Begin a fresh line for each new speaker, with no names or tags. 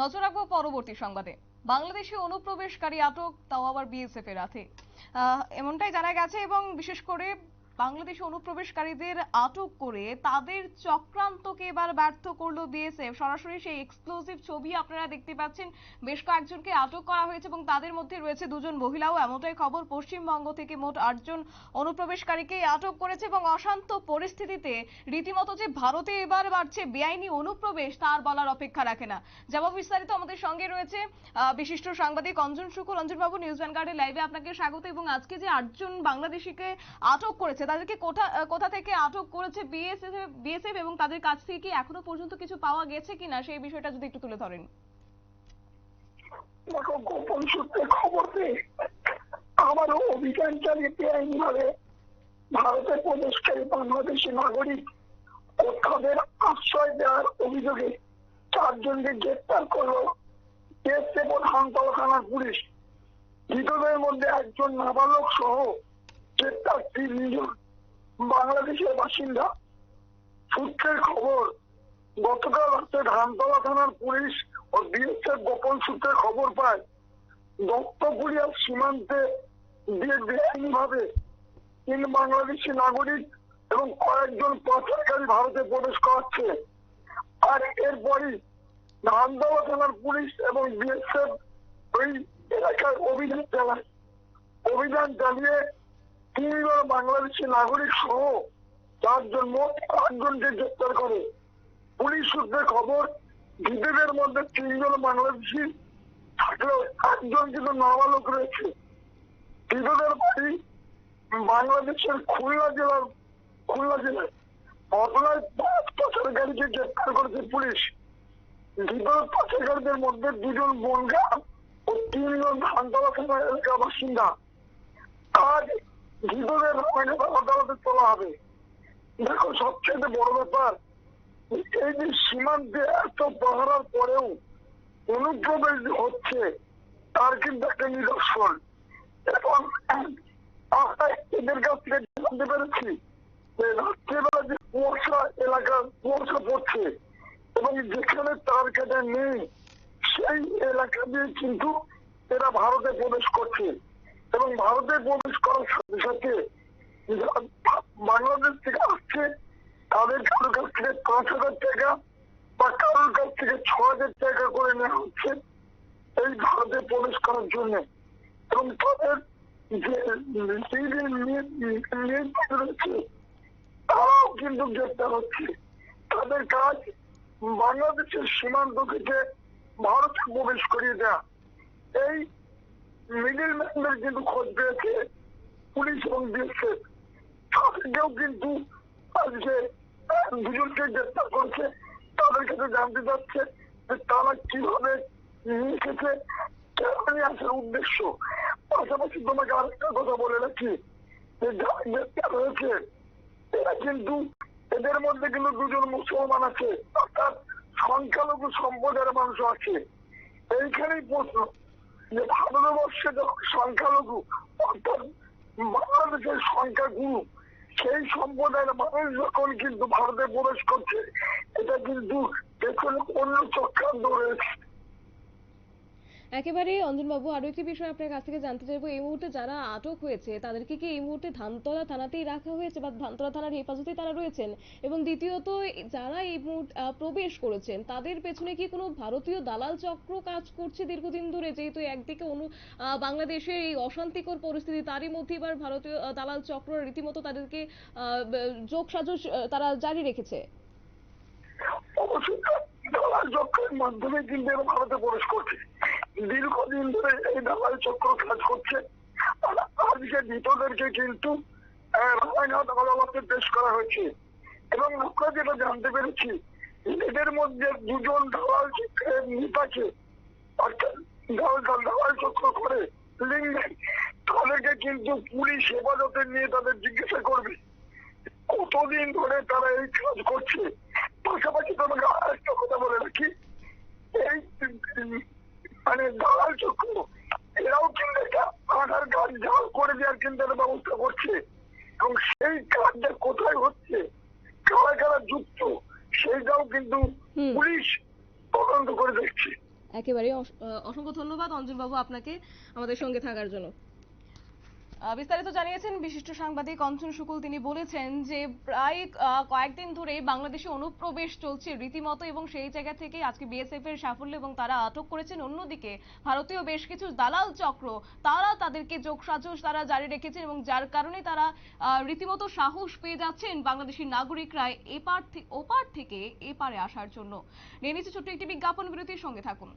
নজর রাখব পরবর্তী সংবাদে। বাংলাদেশে অনুপ্রবেশকারী আটক, তাও আবার বিএসএফ এর হাতে এমনটাই জানা গেছে এবং বিশেষ করে বাংলাদেশে অনুপ্রবেশকারীদের আটক করে তাদের চক্রান্তকে এবার ব্যর্থ করল বিএসএফ। সরাসরি সেই এক্সক্লুসিভ ছবি আপনারা দেখতে পাচ্ছেন। বেশ কয়েকজনকে আটক করা হয়েছে এবং তাদের মধ্যে রয়েছে দুজন মহিলাও। এমনটাই খবর পশ্চিমবঙ্গ থেকে মোট আটজন অনুপ্রবেশকারীকে আটক করেছে এবং অশান্ত পরিস্থিতিতে রীতিমতো যে ভারতে এবার বাড়ছে বেআইনি অনুপ্রবেশ, তার বলার অপেক্ষা রাখে না। যাব বিস্তারিত আমাদের সঙ্গে রয়েছে বিশিষ্ট সাংবাদিক অঞ্জন শুকুর। অঞ্জন বাবু নিউজ ভ্যানগার্ডের লাইভে আপনাকে স্বাগত এবং আজকে যে আটজন বাংলাদেশিকে আটক করেছে তাদেরকে কোথা কোথা থেকে আটক করেছে বিএসএফ বিএসএফ এবং তাদের কাছ থেকে কি এখনও পর্যন্ত কিছু পাওয়া গেছে কিনা সেই বিষয়টা যদি একটু তুলে ধরেন।
দেখো, গোপন সূত্রে খবর পেয়ে আবারও অভিযান চালিয়ে বেআইনি ভাবে ভারতে প্রবেশকারী বাংলাদেশি নাগরিক ও তাদের আশ্রয় দেওয়ার অভিযোগে চারজনকে গ্রেপ্তার করল এসএফ ও ধানতলা থানার পুলিশ। ধৃতদের মধ্যে একজন নাবালক সহ তিনজন বাংলাদেশের বাসিন্দা। সূত্রের খবর, গতকাল রাতে ধানতলা থানার পুলিশ ও বিএসএফ গোপন সূত্রে খবর পায়, দত্তপুরিয়া সীমান্তে দিয়ে বেআইনি ভাবে তিন বাংলাদেশি নাগরিক এবং কয়েকজন পাচারকারী ভারতে প্রবেশ করাচ্ছে। আর এরপরই ধানতলা থানার পুলিশ এবং বিএসএফ ওই এলাকায় অভিযান চালায়। অভিযান চালিয়ে তিনজন বাংলাদেশি নাগরিক সহ চারজন মোট আটজনকে গ্রেপ্তার করে? পুলিশ সূত্রে খবর ধৃতদের মধ্যে তিনজন বাংলাদেশি থাকলেও একজন কিন্তু নাবালক রয়েছে। ধৃতদের বাড়ি বাংলাদেশের খুলনা জেলার খুলনা জেলায়। ঘটনায় পাঁচ পাচারকারীকে গ্রেপ্তার করেছে পুলিশ। ধৃত পাচারকারীদের মধ্যে দুজন বনগা ও তিনজন ধানতলা থানা এলাকার বাসিন্দা। আজ ধৃতদের রানাঘাট আদালতে তোলা হবে। দেখো সবচেয়ে বড় ব্যাপার, এই যে সীমান্তে এত পাহারার পরেও অনুপ্রবেশ হচ্ছে, তার কিন্তু একটা নিদর্শন। এবং আমরা এদের কাছ থেকে জানতে পেরেছি যে রাত্রিবেলা যে কুয়াশা এলাকা, কুয়াশা পড়ছে এবং যেখানে তার কাটা নেই, সেই এলাকা দিয়ে কিন্তু এরা ভারতে প্রবেশ করছে। এবং ভারতে প্রবেশ করার সাথে সাথে বাংলাদেশ থেকে আসছে। তাদের কারোর কাছ থেকে পাঁচ হাজার টাকা বা কারোর কাছ থেকে ছ হাজার টাকা করে নেওয়া হচ্ছে এই ভারতে প্রবেশ করার জন্য। এবং তাদের যে রয়েছে তারাও কিন্তু গ্রেপ্তার হচ্ছে। তাদের কাজ বাংলাদেশের সীমান্ত থেকে ভারতে প্রবেশ করিয়ে দেয়া, এই মিডিল ম্যানদের কিন্তু খোঁজ পেয়েছে, পুলিশ এবং বিএসএফ তাদেরকেও কিন্তু আজকে দুজনকে গ্রেপ্তার করছে। তাদের কাছে জানতে চাচ্ছে যে তারা কীভাবে এসেছে কেন আসার উদ্দেশ্য। পাশাপাশি তোমাকে আরেকটা কথা বলে রাখি, যে যারা গ্রেপ্তার হয়েছে, এরা কিন্তু এদের মধ্যে কিন্তু দুজন মুসলমান আছে, অর্থাৎ সংখ্যালঘু সম্প্রদায়ের মানুষ আছে। এইখানেই প্রশ্ন যে ভারতবর্ষে সংখ্যালঘু, অর্থাৎ বাংলাদেশের সংখ্যাগুরু, সেই সম্প্রদায়ের মানুষ যখন কিন্তু ভারতে প্রবেশ করছে, এটা কিন্তু পেছনে অন্য চক্রান্ত রয়েছে
একেবারে অঞ্জনবাবু আরও একটি বিষয় আপনার কাছ থেকে জানতে চাইব। এই মুহূর্তে যারা আটক হয়েছে, তাদেরকে কি এই মুহূর্তে ধানতলা থানাতেই রাখা হয়েছে বা ধানতলা থানার হেফাজতেই তারা রয়েছেন? এবং দ্বিতীয়ত, যারা এই মুহূর্তে প্রবেশ করেছেন, তাদের পেছনে কি কোনো ভারতীয় দালাল চক্র কাজ করছে দীর্ঘদিন ধরে? যেহেতু একদিকে অনু বাংলাদেশের এই অশান্তিকর পরিস্থিতি, তারই মধ্যে এবার ভারতীয় দালাল চক্র রীতিমতো তাদেরকে যোগ সাজস তারা জারি রেখেছে।
অবশ্যই, দালাল চক্রের মাধ্যমে কিন্তু ভারতে প্রবেশ করছে। দীর্ঘদিন ধরে এই দালাল চক্র কাজ করছে। আর আজকে ধৃতদেরকে কিন্তু রানাঘাট আদালতে পেশ করা হয়েছে। এবং আমরা যেটা জানতে পেরেছি, এদের মধ্যে দুজন দালাল নেতাকে অর্থাৎ দালাল চক্র করে লিঙ্গে তাদেরকে কিন্তু পুলিশ হেফাজতে নিয়ে তাদের জিজ্ঞাসা করবে, কতদিন ধরে তারা এই কাজ করছে? পাশাপাশি তোমাকে আরেকটা কথা বলে রাখি এই উম, মানে দালাল চক্র এরাও কিন্তু আধার কার্ড জাল করে দেওয়ার কিন্তু একটা ব্যবস্থা করছে। এবং সেই কাজটা কোথায় হচ্ছে? কারা কারা যুক্ত? সেইটাও কিন্তু পুলিশ তদন্ত করে দেখছে।
একেবারে অসংখ্য ধন্যবাদ অঞ্জন বাবু আপনাকে আমাদের সঙ্গে থাকার জন্য। বিস্তারিত জানিয়েছেন বিশিষ্ট সাংবাদিক অঞ্জন শুকুল। তিনি বলেছেন যে প্রায় কয়েকদিন ধরে বাংলাদেশে অনুপ্রবেশ চলছে রীতিমতো এবং সেই জায়গা থেকে আজকে বিএসএফ এর সাফল্য এবং তারা আটক করেছেন। অন্যদিকে ভারতীয় বেশ কিছু দালাল চক্র, তারা তাদেরকে যোগসাজশ তারা জারি রেখেছেন এবং যার কারণে তারা রীতিমতো সাহস পেয়ে যাচ্ছেন বাংলাদেশি নাগরিকরা এপার থেকে ওপার থেকে এপারে আসার জন্য। নিয়ে নিচ্ছে ছোট্ট একটি বিজ্ঞাপন, বিরতির সঙ্গে থাকুন।